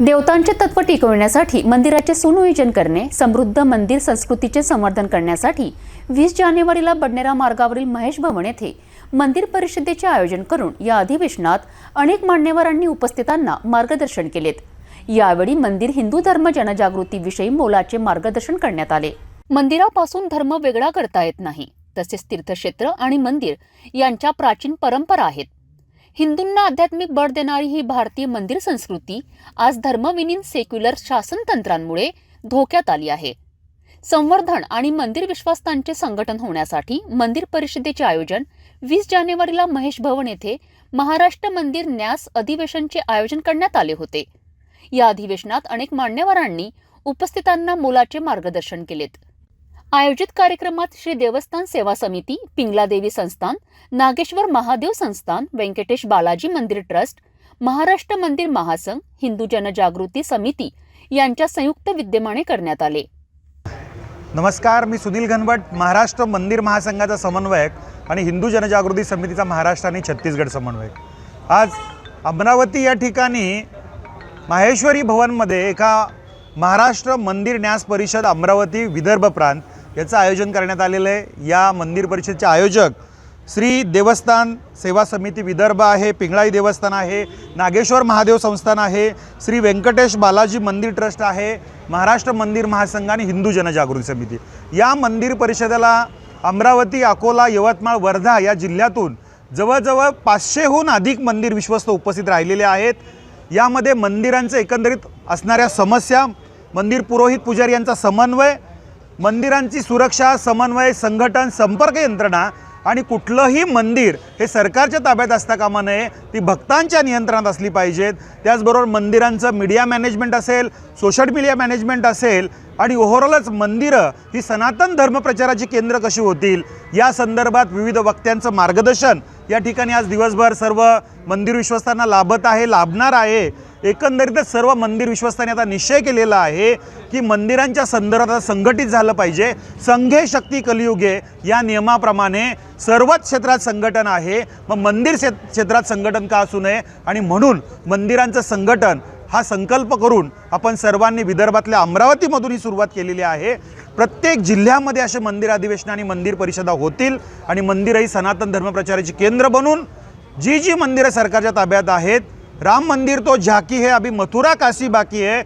देवतांचे तत्व टिकवण्यासाठी मंदिराचे सुनियोजन करणे समृद्ध मंदिर संस्कृतीचे संवर्धन करण्यासाठी वीस जानेवारीला बडनेरा मार्गावरील महेश भवन येथे मंदिर परिषदेचे आयोजन करून या अधिवेशनात अनेक मान्यवरांनी उपस्थितांना मार्गदर्शन केलेत. यावेळी मंदिर हिंदू धर्म जनजागृतीविषयी मोलाचे मार्गदर्शन करण्यात आले. मंदिरापासून धर्म वेगळा करता येत नाही. तसेच तीर्थक्षेत्र आणि मंदिर यांच्या प्राचीन परंपरा आहेत. हिंदूंना आध्यात्मिक बळ देणारी ही भारतीय मंदिर संस्कृती आज धर्मविनीन सेक्युलर शासनतंत्रांमुळे धोक्यात आली आहे. संवर्धन आणि मंदिर विश्वासांचे संघटन होण्यासाठी मंदिर परिषदेचे आयोजन वीस जानेवारीला महेश भवन येथे महाराष्ट्र मंदिर न्यास अधिवेशनचे आयोजन करण्यात आले होते. या अधिवेशनात अनेक मान्यवरांनी उपस्थितांना मोलाचे मार्गदर्शन केलेत. आयोजित कार्यक्रमात श्री देवस्थान सेवा समिती पिंगला देवी संस्थान नागेश्वर महादेव संस्थान व्यंकटेश बालाजी मंदिर ट्रस्ट महाराष्ट्र मंदिर महासंघ हिंदू जनजागृती समिती यांच्या संयुक्त विद्यमाने करण्यात आले. नमस्कार मी सुनील घनवट महाराष्ट्र मंदिर महासंघाचा समन्वयक आणि हिंदू जनजागृती समितीचा महाराष्ट्र आणि छत्तीसगड समन्वयक. आज अमरावती या ठिकाणी माहेश्वरी भवनमध्ये एका महाराष्ट्र मंदिर न्यास परिषद अमरावती विदर्भ प्रांत याचं आयोजन करण्यात आलेलं आहे. या मंदिर परिषदेचे आयोजक श्री देवस्थान सेवा समिती विदर्भ आहे पिंगळाई देवस्थान आहे नागेश्वर महादेव संस्थान आहे श्री व्यंकटेश बालाजी मंदिर ट्रस्ट आहे महाराष्ट्र मंदिर महासंघ आणि हिंदू जनजागृती समिती. या मंदिर परिषदेला अमरावती अकोला यवतमाळ वर्धा या जिल्ह्यातून जवळजवळ पाचशेहून अधिक मंदिर विश्वस्त उपस्थित राहिलेले आहेत. यामध्ये मंदिरांचं एकंदरीत असणाऱ्या समस्या मंदिर पुरोहित पुजारी यांचा समन्वय मंदिरांची सुरक्षा समन्वय संघटन संपर्क यंत्रणा आणि कुठलंही मंदिर हे सरकारच्या ताब्यात असता कामा नये ती भक्तांच्या नियंत्रणात असली पाहिजेत. त्याचबरोबर मंदिरांचं मीडिया मॅनेजमेंट असेल सोशल मीडिया मॅनेजमेंट असेल आणि ओव्हरऑलच मंदिरं ही सनातन धर्मप्रचाराची केंद्र कशी होतील या संदर्भात विविध वक्त्यांचं मार्गदर्शन या ठिकाणी आज दिवसभर सर्व मंदिर विश्वस्तांना लाभत आहे लाभणार आहे. एकंदरीतच सर्व मंदिर विश्वस्तांनी आता निश्चय केलेला आहे की मंदिरांच्या संदर्भात आता संघटित झालं पाहिजे. संघे शक्ती कलियुगे या नियमाप्रमाणे सर्वच क्षेत्रात संघटन आहे. मग मंदिर क्षेत्रात संघटन का असू नये? आणि म्हणून मंदिरांचं संघटन हा संकल्प करून आपण सर्वांनी विदर्भातल्या अमरावतीमधून ही सुरुवात केलेली आहे. प्रत्येक जिल्ह्यामध्ये असे मंदिर अधिवेशन आणि मंदिर परिषदा होतील आणि मंदिरही सनातन धर्मप्रचाराची केंद्र बनून जी जी मंदिरं सरकारच्या ताब्यात आहेत राम मंदिर तो झाकी है अभी मथुरा काशी बाकी है।